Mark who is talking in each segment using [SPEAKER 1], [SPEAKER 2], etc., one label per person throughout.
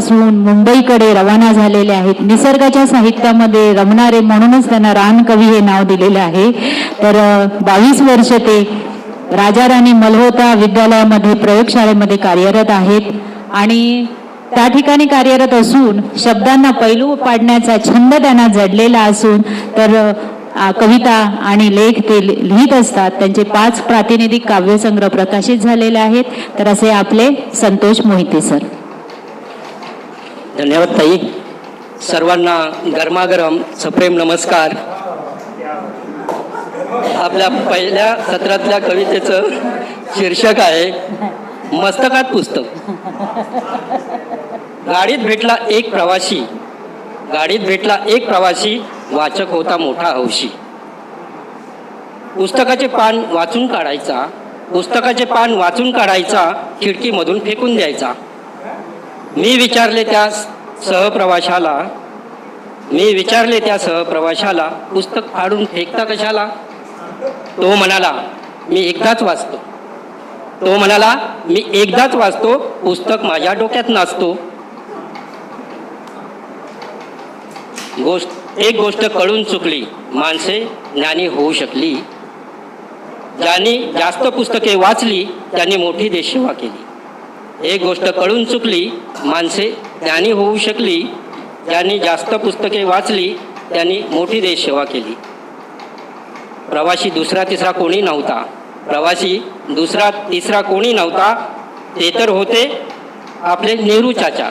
[SPEAKER 1] पासून मुंबईकडे रवाना झालेले आहेत. निसर्गाच्या साहित्यामध्ये रमणारे म्हणूनच त्यांना रानकवी हे नाव दिलेलं आहे. तर बावीस वर्ष ते राजा राणी मल्होत्रा विद्यालयामध्ये प्रयोगशाळेमध्ये कार्यरत आहेत. आणि त्या ठिकाणी कार्यरत असून शब्दांना पैलू पाडण्याचा छंद त्यांना जडलेला असून तर कविता आणि लेख ते लि- लिहित असतात. त्यांचे पाच प्रातिनिधिक काव्यसंग्रह प्रकाशित झालेले आहेत. तर असे आपले संतोष मोहिते सर.
[SPEAKER 2] धन्यवाद ताई. सर्वांना गरमागरम सप्रेम नमस्कार. आपल्या पहिल्या सत्रातल्या कवितेचं शीर्षक आहे मस्तकात पुस्तक. गाडीत भेटला एक प्रवासी. गाडीत भेटला एक प्रवासी वाचक होता मोठा हौशी. पुस्तकाचे पान वाचून काढायचा पुस्तकाचे पान वाचून काढायचा खिडकीमधून फेकून द्यायचा. मी विचारले त्यास सहप्रवाशाला मी विचारले त्या सहप्रवाशाला पुस्तक फाडून फेकता कशाला? तो म्हणाला मी एकदाच वाचतो. तो म्हणाला मी एकदाच वाचतो पुस्तक माझ्या डोक्यात नाचतो. गोष्ट एक गोष्ट कळून चुकली. माणसे ज्ञानी होऊ शकली. ज्यांनी जास्त पुस्तके वाचली त्यांनी मोठी देशसेवा केली. एक गोष्ट कळून चुकली माणसे ज्ञानी होऊ शकली ज्यांनी जास्त पुस्तके वाचली त्यांनी मोठी देशसेवा केली. प्रवासी दुसरा तिसरा कोणी नव्हता. प्रवासी दुसरा तिसरा कोणी नव्हता ते तर होते आपले नेहरू चाचा.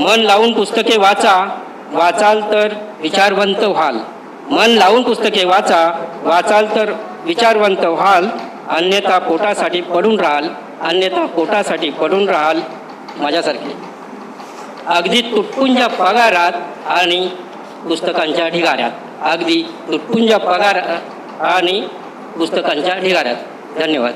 [SPEAKER 2] मन लावून पुस्तके वाचा वाचाल तर विचारवंत व्हाल. मन लावून पुस्तके वाचा वाचाल तर विचारवंत व्हाल. अन्यथा पोटासाठी पडून राहाल अन्यथा पोटासाठी पडून राहाल. माझ्यासारखे. अगदी तुटपुंजा पगारात आणि पुस्तकांच्या ढिगाऱ्यात. अगदी तुटपुंजा पगार आणि पुस्तकांच्या ढिगाऱ्यात. धन्यवाद.